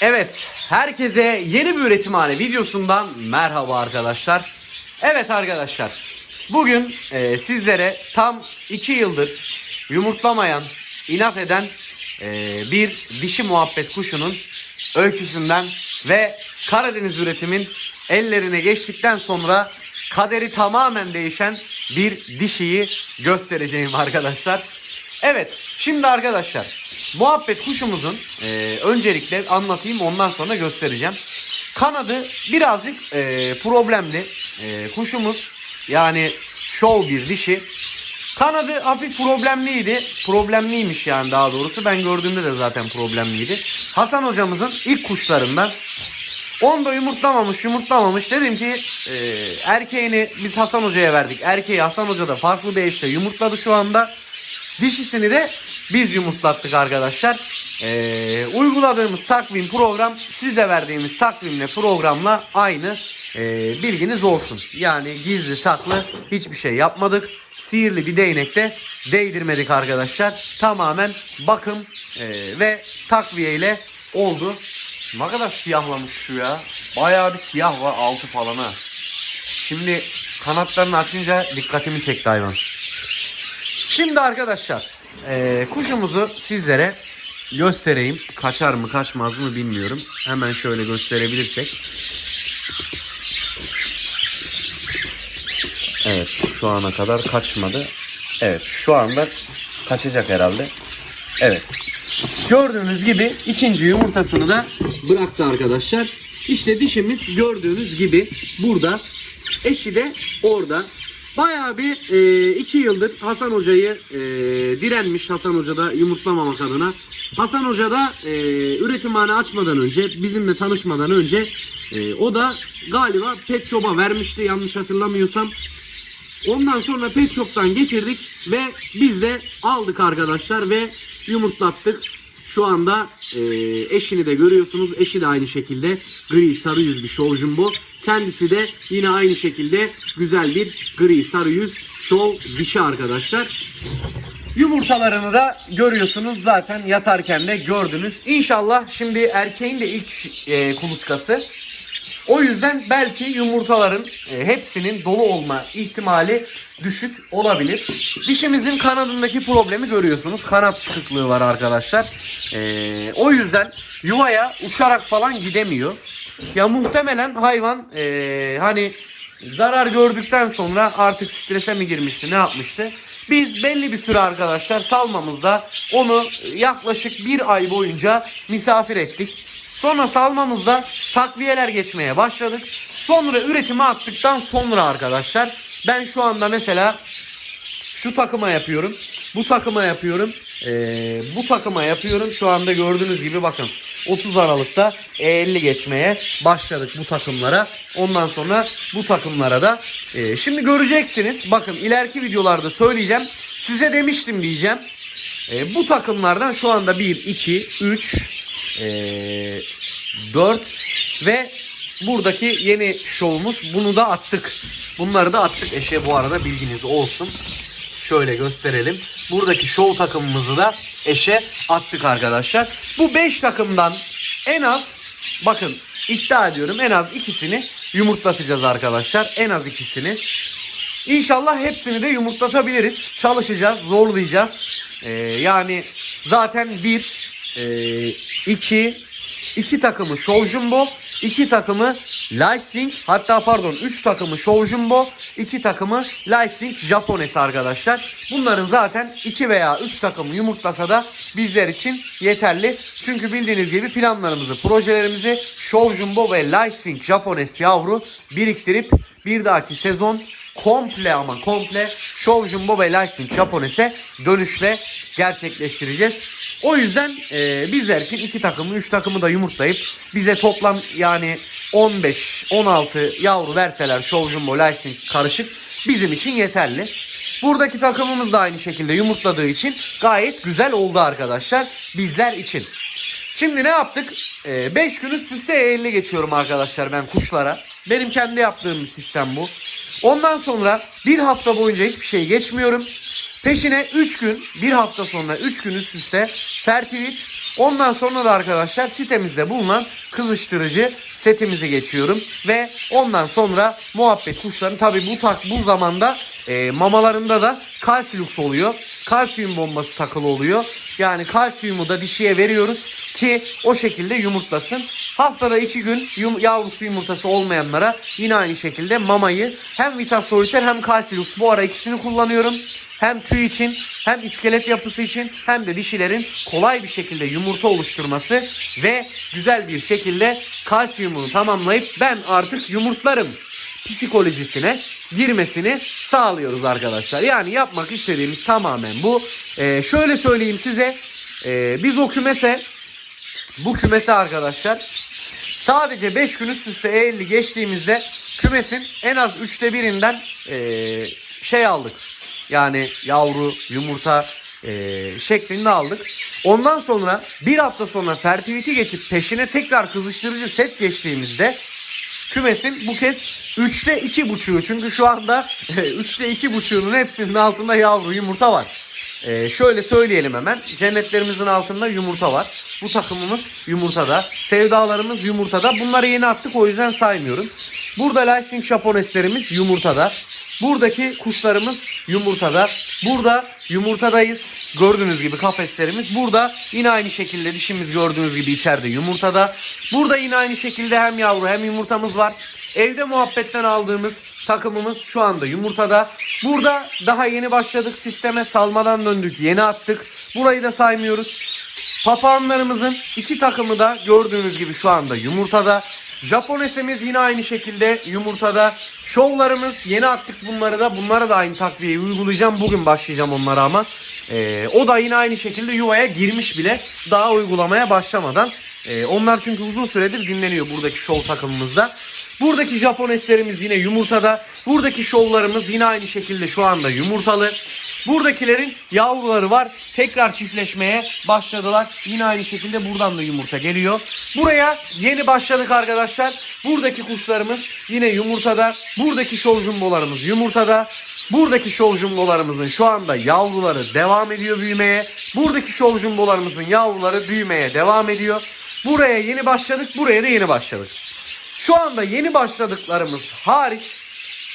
Evet, herkese yeni bir üretimhane videosundan merhaba arkadaşlar. Evet arkadaşlar, bugün e, sizlere tam 2 yıldır yumurtlamayan, inat eden e, bir dişi muhabbet kuşunun öyküsünden ve Karadeniz üretimin ellerine geçtikten sonra kaderi tamamen değişen bir dişiyi göstereceğim arkadaşlar. Evet şimdi arkadaşlar muhabbet kuşumuzun e, öncelikle anlatayım ondan sonra göstereceğim. Kanadı birazcık e, problemli. E, kuşumuz yani show bir dişi. Kanadı hafif problemliydi. Problemliymiş yani daha doğrusu. Ben gördüğümde de zaten problemliydi. Hasan hocamızın ilk kuşlarından Onda yumurtlamamış yumurtlamamış. Dedim ki e, erkeğini biz Hasan Hoca'ya verdik. Erkeği Hasan Hoca da farklı bir eşle yumurtladı şu anda. Dişisini de biz yumurtlattık arkadaşlar. E, uyguladığımız takvim program size verdiğimiz takvimle programla aynı. E, bilginiz olsun. Yani gizli saklı hiçbir şey yapmadık. Sihirli bir değnekte değdirmedik arkadaşlar. Tamamen bakım e, ve takviye ile oldu. Ne kadar siyahlamış şu ya. Bayağı bir siyah var altı falan ha. Şimdi kanatlarını açınca dikkatimi çekti hayvan. Şimdi arkadaşlar eee, kuşumuzu sizlere göstereyim. Kaçar mı kaçmaz mı bilmiyorum. Hemen şöyle gösterebilirsek. Evet şu ana kadar kaçmadı. Evet şu anda kaçacak herhalde. Evet. Gördüğünüz gibi ikinci yumurtasını da bıraktı arkadaşlar. İşte dişimiz gördüğünüz gibi burada. Eşi de orada. Bayağı bir e, iki yıldır Hasan Hoca'yı e, direnmiş Hasan Hoca'da yumurtlamamak adına. Hasan Hoca da e, üretimhane açmadan önce bizimle tanışmadan önce e, o da galiba Pet Shop'a vermişti yanlış hatırlamıyorsam. Ondan sonra Pet Shop'tan getirdik ve biz de aldık arkadaşlar ve yumurtlattık. Şu anda e, eşini de görüyorsunuz. Eşi de aynı şekilde gri sarı yüz bir show jumbo. Kendisi de yine aynı şekilde güzel bir gri sarı yüz show dişi arkadaşlar. Yumurtalarını da görüyorsunuz zaten yatarken de gördünüz. İnşallah şimdi erkeğin de ilk e, kuluçkası. O yüzden belki yumurtaların e, hepsinin dolu olma ihtimali düşük olabilir. Dişimizin kanadındaki problemi görüyorsunuz. Kanat çıkıklığı var arkadaşlar. E, o yüzden yuvaya uçarak falan gidemiyor. Ya muhtemelen hayvan e, hani zarar gördükten sonra artık strese mi girmişti ne yapmıştı? Biz belli bir süre arkadaşlar salmamızda onu yaklaşık bir ay boyunca misafir ettik. Sonra salmamızda takviyeler geçmeye başladık. Sonra üretime attıktan sonra arkadaşlar ben şu anda mesela şu takıma yapıyorum. Bu takıma yapıyorum. Ee, bu takıma yapıyorum. Şu anda gördüğünüz gibi bakın 30 Aralık'ta E50 geçmeye başladık bu takımlara. Ondan sonra bu takımlara da ee, şimdi göreceksiniz. Bakın ileriki videolarda söyleyeceğim. Size demiştim diyeceğim. Ee, bu takımlardan şu anda 1, 2, 3, ee, 4 ve buradaki yeni şovumuz bunu da attık. Bunları da attık eşe bu arada bilginiz olsun. Şöyle gösterelim. Buradaki şov takımımızı da eşe attık arkadaşlar. Bu 5 takımdan en az bakın iddia ediyorum en az ikisini yumurtlatacağız arkadaşlar. En az ikisini. İnşallah hepsini de yumurtlatabiliriz. Çalışacağız, zorlayacağız. Ee, yani zaten bir, e, iki, iki takımı Show Jumbo, iki takımı Lysing, hatta pardon 3 takımı Show Jumbo, iki takımı Lysing Japones arkadaşlar. Bunların zaten 2 veya 3 takımı yumurtlasa da bizler için yeterli. Çünkü bildiğiniz gibi planlarımızı, projelerimizi Show Jumbo ve Lysing Japones yavru biriktirip bir dahaki sezon komple ama komple Show Jumbo ve Lightning Japones'e dönüşle gerçekleştireceğiz. O yüzden e, bizler için iki takımı, üç takımı da yumurtlayıp bize toplam yani 15-16 yavru verseler Show Jumbo Lightning karışık bizim için yeterli. Buradaki takımımız da aynı şekilde yumurtladığı için gayet güzel oldu arkadaşlar bizler için. Şimdi ne yaptık? 5 gün üst üste E50 geçiyorum arkadaşlar ben kuşlara. Benim kendi yaptığım bir sistem bu. Ondan sonra bir hafta boyunca hiçbir şey geçmiyorum. Peşine 3 gün, bir hafta sonra 3 gün üst üste fertilit Ondan sonra da arkadaşlar sitemizde bulunan kızıştırıcı setimizi geçiyorum ve ondan sonra muhabbet kuşların tabi bu tak bu zamanda e, mamalarında da kalsilux oluyor. Kalsiyum bombası takılı oluyor. Yani kalsiyumu da dişiye veriyoruz ki o şekilde yumurtlasın. Haftada iki gün yum, yavrusu yumurtası olmayanlara yine aynı şekilde mamayı hem Vitas Solitaire hem Calsilux bu ara ikisini kullanıyorum. Hem tüy için hem iskelet yapısı için hem de dişilerin kolay bir şekilde yumurta oluşturması ve güzel bir şekilde kalsiyumunu tamamlayıp ben artık yumurtlarım psikolojisine girmesini sağlıyoruz arkadaşlar. Yani yapmak istediğimiz tamamen bu. Ee, şöyle söyleyeyim size. Ee, biz o kümese bu kümese arkadaşlar sadece 5 gün üst üste E50 geçtiğimizde kümesin en az 3'te birinden ee, şey aldık. Yani yavru, yumurta ee, şeklinde aldık. Ondan sonra bir hafta sonra fertility geçip peşine tekrar kızıştırıcı set geçtiğimizde kümesin bu kez 3'te 2,5'u çünkü şu anda 3'te 2,5'unun hepsinin altında yavru yumurta var. Ee, şöyle söyleyelim hemen. Cennetlerimizin altında yumurta var. Bu takımımız yumurtada. Sevdalarımız yumurtada. Bunları yeni attık o yüzden saymıyorum. Burada Lysing Japoneslerimiz yumurtada. Buradaki kuşlarımız yumurtada. Burada yumurtadayız. Gördüğünüz gibi kafeslerimiz. Burada yine aynı şekilde dişimiz gördüğünüz gibi içeride yumurtada. Burada yine aynı şekilde hem yavru hem yumurtamız var. Evde muhabbetten aldığımız takımımız şu anda yumurtada. Burada daha yeni başladık sisteme salmadan döndük yeni attık. Burayı da saymıyoruz. Papağanlarımızın iki takımı da gördüğünüz gibi şu anda yumurtada. Japonesimiz yine aynı şekilde yumurtada. Şovlarımız yeni attık bunları da. Bunlara da aynı takviyeyi uygulayacağım. Bugün başlayacağım onlara ama. Ee, o da yine aynı şekilde yuvaya girmiş bile. Daha uygulamaya başlamadan. Ee, onlar çünkü uzun süredir dinleniyor buradaki şov takımımızda. Buradaki Japoneslerimiz yine yumurtada. Buradaki şovlarımız yine aynı şekilde şu anda yumurtalı. Buradakilerin yavruları var. Tekrar çiftleşmeye başladılar. Yine aynı şekilde buradan da yumurta geliyor. Buraya yeni başladık arkadaşlar. Buradaki kuşlarımız yine yumurtada. Buradaki şov jumbolarımız yumurtada. Buradaki şov jumbolarımızın şu anda yavruları devam ediyor büyümeye. Buradaki şov jumbolarımızın yavruları büyümeye devam ediyor. Buraya yeni başladık. Buraya da yeni başladık. Şu anda yeni başladıklarımız hariç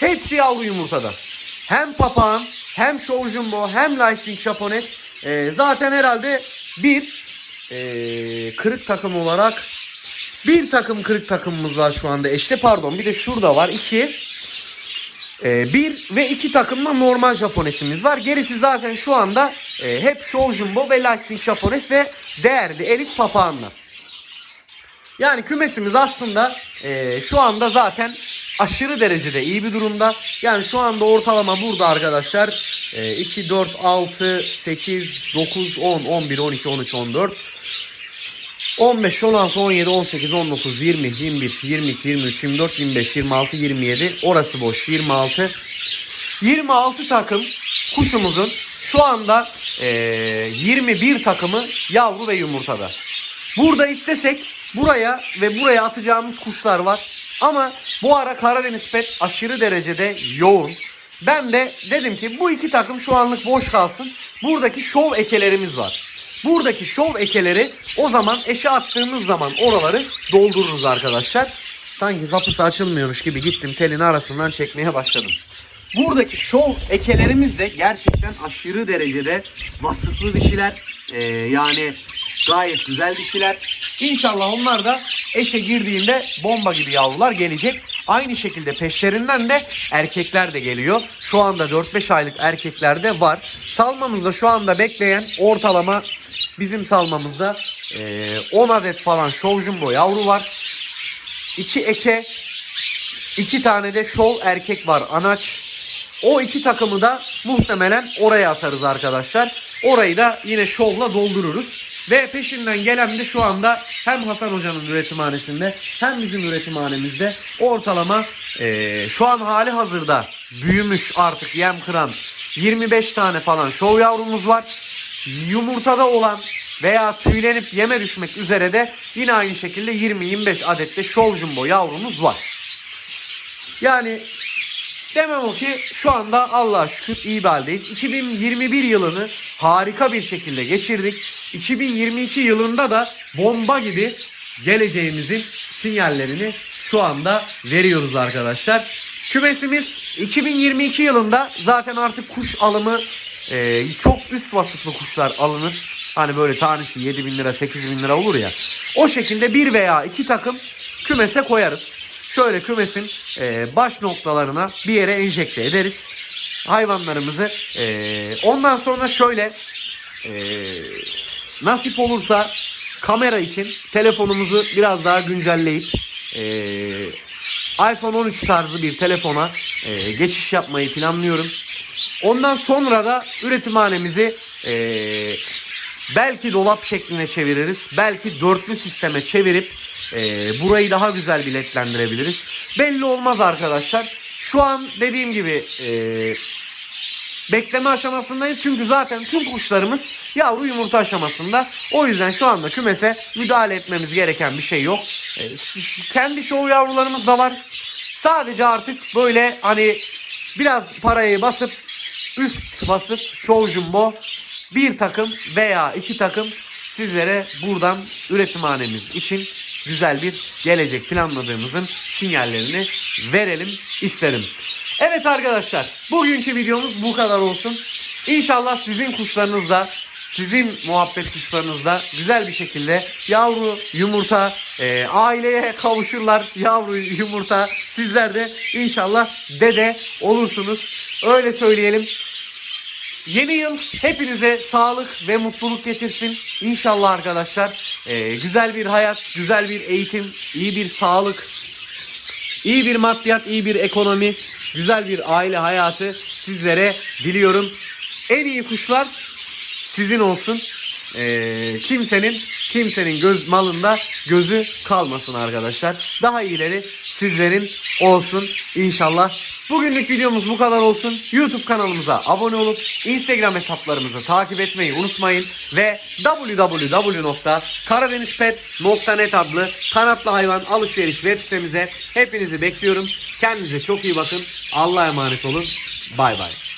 hepsi yavru yumurtada. Hem papağan hem show jumbo hem lightning japones e, zaten herhalde bir e, kırık takım olarak bir takım kırık takımımız var şu anda eşte pardon bir de şurada var iki e, bir ve iki takımda normal Japonesimiz var. Gerisi zaten şu anda e, hep Show Jumbo ve Lightning Japones ve değerli elit papağanlar. Yani kümesimiz aslında e, şu anda zaten aşırı derecede iyi bir durumda. Yani şu anda ortalama burada arkadaşlar e, 2, 4, 6, 8, 9, 10, 11, 12, 13, 14, 15, 16, 17, 18, 19, 20, 21, 22, 23, 24, 25, 26, 27. Orası boş. 26. 26 takım kuşumuzun şu anda e, 21 takımı yavru ve yumurtada. Burada istesek buraya ve buraya atacağımız kuşlar var. Ama bu ara Karadeniz Pet aşırı derecede yoğun. Ben de dedim ki bu iki takım şu anlık boş kalsın. Buradaki şov ekelerimiz var. Buradaki şov ekeleri o zaman eşe attığımız zaman oraları doldururuz arkadaşlar. Sanki kapısı açılmıyormuş gibi gittim telin arasından çekmeye başladım. Buradaki şov ekelerimiz de gerçekten aşırı derecede vasıflı dişiler. Ee, yani gayet güzel dişiler. İnşallah onlar da eşe girdiğinde bomba gibi yavrular gelecek. Aynı şekilde peşlerinden de erkekler de geliyor. Şu anda 4-5 aylık erkekler de var. Salmamızda şu anda bekleyen ortalama bizim salmamızda e, 10 adet falan şov jumbo yavru var. 2 eke, 2 tane de şov erkek var anaç. O iki takımı da muhtemelen oraya atarız arkadaşlar. Orayı da yine şovla doldururuz. Ve peşinden gelen de şu anda hem Hasan Hoca'nın üretimhanesinde hem bizim üretimhanemizde ortalama eee, şu an hali hazırda büyümüş artık yem kıran 25 tane falan şov yavrumuz var. Yumurtada olan veya tüylenip yeme düşmek üzere de yine aynı şekilde 20-25 adet de şov jumbo yavrumuz var. Yani Demem o ki şu anda Allah'a şükür iyi bir haldeyiz. 2021 yılını harika bir şekilde geçirdik. 2022 yılında da bomba gibi geleceğimizin sinyallerini şu anda veriyoruz arkadaşlar. Kümesimiz 2022 yılında zaten artık kuş alımı e, çok üst vasıflı kuşlar alınır. Hani böyle tanesi 7 bin lira 8 bin lira olur ya. O şekilde bir veya iki takım kümese koyarız. Şöyle kümesin e, baş noktalarına bir yere enjekte ederiz. Hayvanlarımızı e, ondan sonra şöyle e, nasip olursa kamera için telefonumuzu biraz daha güncelleyip e, iPhone 13 tarzı bir telefona e, geçiş yapmayı planlıyorum. Ondan sonra da üretimhanemizi e, belki dolap şekline çeviririz. Belki dörtlü sisteme çevirip e, burayı daha güzel biletlendirebiliriz. Belli olmaz arkadaşlar. Şu an dediğim gibi e, bekleme aşamasındayız. Çünkü zaten tüm kuşlarımız yavru yumurta aşamasında. O yüzden şu anda kümese müdahale etmemiz gereken bir şey yok. E, kendi şov yavrularımız da var. Sadece artık böyle hani biraz parayı basıp üst basıp show jumbo bir takım veya iki takım sizlere buradan üretimhanemiz için güzel bir gelecek planladığımızın sinyallerini verelim isterim. Evet arkadaşlar bugünkü videomuz bu kadar olsun. İnşallah sizin kuşlarınızda sizin muhabbet kuşlarınızda güzel bir şekilde yavru yumurta e, aileye kavuşurlar. Yavru yumurta sizler de inşallah dede olursunuz. Öyle söyleyelim. Yeni yıl hepinize sağlık ve mutluluk getirsin. İnşallah arkadaşlar e, güzel bir hayat, güzel bir eğitim, iyi bir sağlık, iyi bir maddiyat, iyi bir ekonomi, güzel bir aile hayatı sizlere diliyorum. En iyi kuşlar sizin olsun. E, kimsenin kimsenin göz malında gözü kalmasın arkadaşlar. Daha iyileri sizlerin olsun inşallah. Bugünlük videomuz bu kadar olsun. YouTube kanalımıza abone olup Instagram hesaplarımızı takip etmeyi unutmayın ve www.karadenizpet.net adlı kanatlı hayvan alışveriş web sitemize hepinizi bekliyorum. Kendinize çok iyi bakın. Allah'a emanet olun. Bay bay.